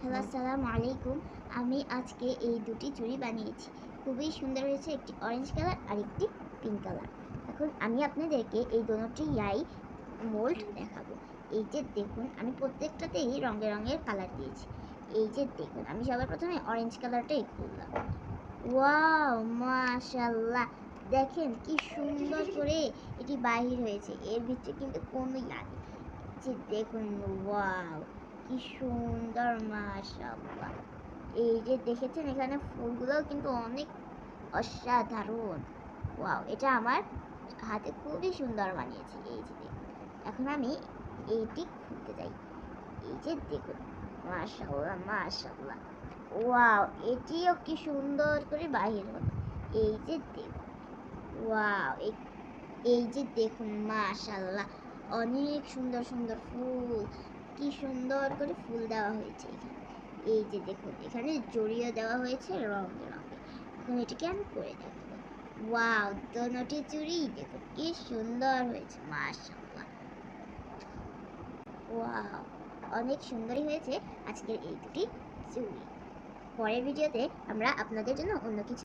Hello, আসসালামু আলাইকুম। আমি আজকে এই দুটি চুড়ি বানিয়েছি। খুবই সুন্দর হয়েছে, একটি অরেঞ্জ কালার আর একটি পিঙ্ক কালার এখন আমি আপনাদেরকে এই দোনোটি ইয়াই মোল্ড দেখাবো। এই যে দেখুন, আমি প্রত্যেকটাতেই রঙে রঙের কালার দিয়েছি। এই যে দেখুন, আমি সবার প্রথমে অরেঞ্জ কালারটাই খুললাম ওয়াও মাশাল্লাহ দেখেন কি সুন্দর করে এটি বাহির হয়েছে। এর ভিতরে কিন্তু কোনো ইয়া নেই। যে দেখুন, ওয়াও! কি সুন্দর, মাশাআল্লাহ। এই যে দেখেছেন এখানে ফুলগুলোও কিন্তু অনেক অসাধারণ। ওয়াও, এটা আমার হাতে খুবই সুন্দর বানিয়েছি। এই যে দেখুন, এখন আমি এইটি খুলতে যাই এই যে দেখুন, মাশাআল্লাহ মাশাআল্লাহ। ওয়াও, এটিও কি সুন্দর করে বাহির হলো। এই যে দেখুন, ওয়াও এই- যে দেখুন, মাশাআল্লাহ। অনেক সুন্দর সুন্দর ফুল। কি সুন্দর করে ফুল দেওয়া হয়েছে এখানে। এই যে দেখুন, এখানে জড়িয়ে দেওয়া হয়েছে রঙে রঙে এখন এটাকে আমি করে দেখাবো। ওয়াও, দোনোটি চুড়ি, দেখুন কি সুন্দর হয়েছে, মাশাআল্লাহ। ওয়াও, অনেক সুন্দরই হয়েছে আজকের এই দুটি চুড়ি। পরের ভিডিওতে আমরা আপনাদের জন্য অন্য কিছু